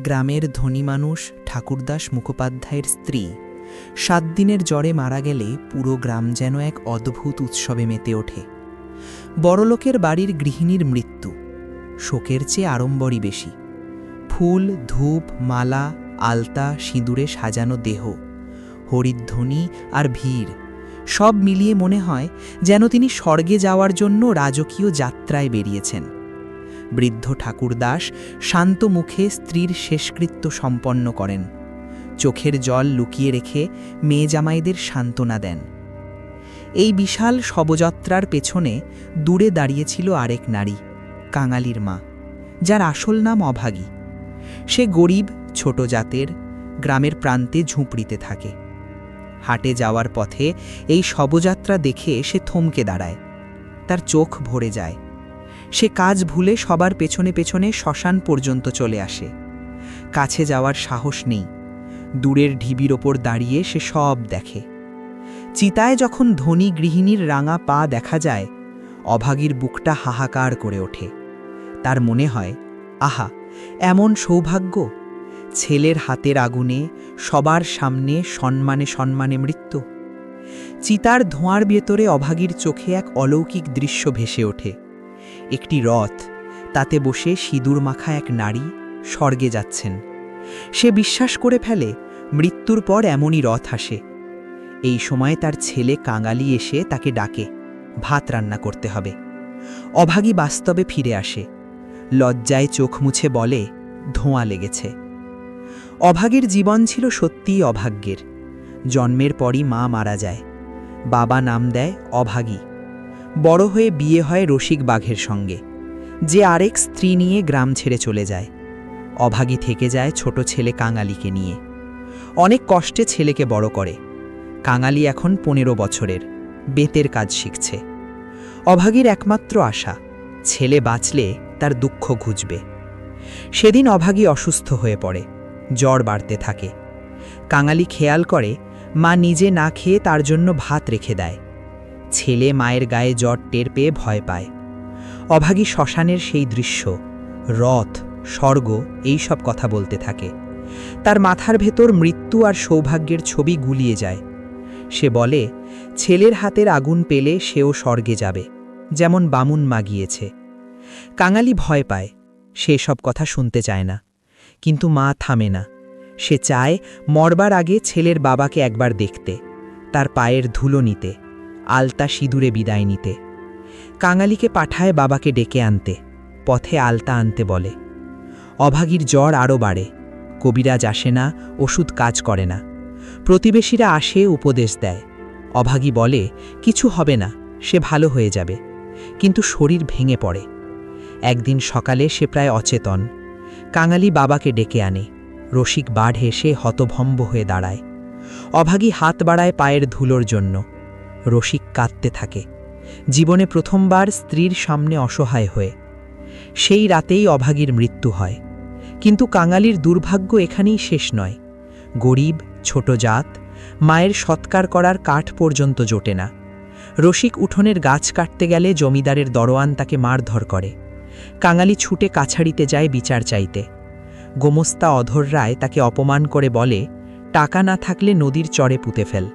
গ্রামের ধনী মানুষ, ঠাকুরদাস মুখোপাধ্যায়ের স্ত্রী। সাত দিনের জ্বরে মারা গেলে পুরো গ্রাম যেন এক অদ্ভুত উৎসবে মেতে ওঠে। বড়লোকের বাড়ির গৃহিণীর মৃত্যু। শোকের চেয়ে আড়ম্বরই বেশি। ফুল, ধূপ, মালা, আলতা, সিঁদুরে সাজানো দেহ। হরিধ্বনি আর ভিড়। সব মিলিয়ে মনে হয় যেন তিনি স্বর্গে যাওয়ার জন্য রাজকীয় যাত্রায় বেরিয়েছেন। বৃদ্ধ ঠাকুরদাস শান্ত মুখে স্ত্রীর শেষকৃত্য সম্পন্ন করেন। চোখের জল লুকিয়ে রেখে মেয়ে জামাইদের সান্ত্বনা দেন। এই বিশাল শবযাত্রার পেছনে দূরে দাঁড়িয়েছিল আরেক নারী, কাঙালির মা, যার আসল নাম অভাগী। সে গরিব, ছোট জাতের, গ্রামের প্রান্তে ঝুঁপড়িতে থাকে। হাটে যাওয়ার পথে এই শবযাত্রা দেখে সে থমকে দাঁড়ায়। তার চোখ ভরে যায়। সে কাজ ভুলে সবার পেছনে পেছনে শ্মশান পর্যন্ত চলে আসে। কাছে যাওয়ার সাহস নেই। দূরের ঢিবির ওপর দাঁড়িয়ে সে সব দেখে। চিতায় যখন ধনী গৃহিণীর রাঙা পা দেখা যায়, অভাগীর বুকটা হাহাকার করে ওঠে। তার মনে হয়, আহা, এমন সৌভাগ্য। ছেলের হাতের আগুনে সবার সামনে সম্মানে সম্মানে মৃত্যু। চিতার ধোঁয়ার ভেতরে অভাগীর চোখে এক অলৌকিক দৃশ্য ভেসে ওঠে। একটি রথ। তাতে বসে সিঁদুর মাখা এক নারী স্বর্গে যাচ্ছেন। সে বিশ্বাস করে ফেলে, মৃত্যুর পর এমনই রথ আসে। এই সময় তার ছেলে কাঙালি এসে তাকে ডাকে, ভাত রান্না করতে হবে। অভাগী বাস্তবে ফিরে আসে। লজ্জায় চোখ মুছে বলে, ধোঁয়া লেগেছে। অভাগীর জীবন ছিল সত্যিই অভাগ্যের। জন্মের পরই মা মারা যায়। বাবা নাম দেয় অভাগী। বড় হয়ে বিয়ে হয় রসিক বাঘের সঙ্গে। যে আরেক স্ত্রী নিয়ে গ্রাম ছেড়ে চলে যায়। অভাগী থেকে যায় ছোট ছেলে কাঙালিকে নিয়ে। অনেক কষ্টে ছেলেকে বড় করে। কাঙালি এখন পনেরো বছরের। বেতের কাজ শিখছে। অভাগীর একমাত্র আশা, ছেলে বাঁচলে তার দুঃখ ঘুচবে। সেদিন অভাগী অসুস্থ হয়ে পড়ে, জ্বর বাড়তে থাকে। কাঙালি খেয়াল করে, মা নিজে না খেয়ে তার জন্য ভাত রেখে দেয়। ছেলে মায়ের গায়ে জ্বর টের পেয়ে ভয় পায়। অভাগী শ্মশানের সেই দৃশ্য, রথ, স্বর্গ, এই সব কথা বলতে থাকে। তার মাথার ভেতর মৃত্যু আর সৌভাগ্যের ছবি গুলিয়ে যায়। সে বলে, ছেলের হাতের আগুন পেলে সেও স্বর্গে যাবে, যেমন বামুন মাগিয়েছে। কাঙালি ভয় পায়, সে সব কথা শুনতে চায় না। কিন্তু মা থামে না। সে চায় মরবার আগে ছেলের বাবাকে একবার দেখতে, তার পায়ের ধুলো নিতে। আলতা সিঁদুরে বিদায় নিতে। কাঙালিকে পাঠায় বাবাকে ডেকে আনতে, পথে আলতা আনতে বলে, অভাগীর জ্বর আরও বাড়ে, কবিরাজ আসে না, ওষুধ কাজ করে না। প্রতিবেশীরা আসে, উপদেশ দেয়। অভাগী বলে, কিছু হবে না, সে ভালো হয়ে যাবে, কিন্তু শরীর ভেঙে পড়ে। একদিন সকালে সে প্রায় অচেতন। কাঙালি বাবাকে ডেকে আনে, রসিক বাঢ় এসে হতভম্ব হয়ে দাঁড়ায়। অভাগী হাত বাড়ায় পায়ের ধুলোর জন্য। রসিক কাঁদতে থাকে। জীবনে প্রথমবার স্ত্রীর সামনে অসহায় হয়ে। সেই রাতেই অভাগীর মৃত্যু হয়। কিন্তু কাঙালির দুর্ভাগ্য এখানেই শেষ নয়। গরিব, ছোট জাত, মায়ের সৎকার করার কাঠ পর্যন্ত জোটে না। রসিক উঠোনের গাছ কাটতে গেলে জমিদারের দরোয়ান তাকে মারধর করে। কাঙালি ছুটে কাছাড়িতে যায় বিচার চাইতে। গোমস্তা অধর রায় তাকে অপমান করে বলে, টাকা না থাকলে নদীর চরে পুঁতে ফেল।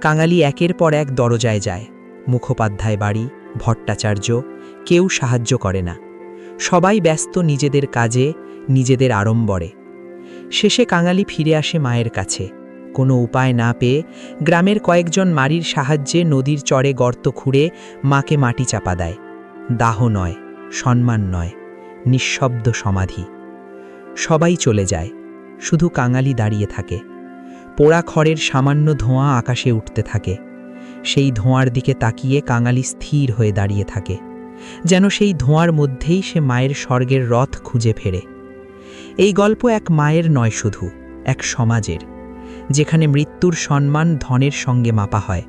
কাঙালি একের পর এক দরজায় যায়। মুখোপাধ্যায় বাড়ি, ভট্টাচার্য, কেউ সাহায্য করে না। সবাই ব্যস্ত নিজেদের কাজে, নিজেদের আড়ম্বরে। শেষে কাঙালি ফিরে আসে মায়ের কাছে। কোনো উপায় না পেয়ে গ্রামের কয়েকজন মারির সাহায্যে নদীর চরে গর্ত খুঁড়ে মাকে মাটি চাপা দেয়। দাহ নয়, সম্মান নয়, নিঃশব্দ সমাধি। সবাই চলে যায়। শুধু কাঙালি দাঁড়িয়ে থাকে। পোড়া খড়ের সামান্য ধোঁয়া আকাশে উঠতে থাকে। সেই ধোঁয়ার দিকে তাকিয়ে কাঙালি স্থির হয়ে দাঁড়িয়ে থাকে, যেন সেই ধোঁয়ার মধ্যেই সে মায়ের স্বর্গের রথ খুঁজে ফেরে। এই গল্প এক মায়ের নয় শুধু, এক সমাজের, যেখানে মৃত্যুর সম্মান ধনের সঙ্গে মাপা হয়,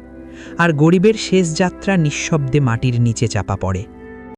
আর গরিবের শেষ যাত্রা নিঃশব্দে মাটির নিচে চাপা পড়ে।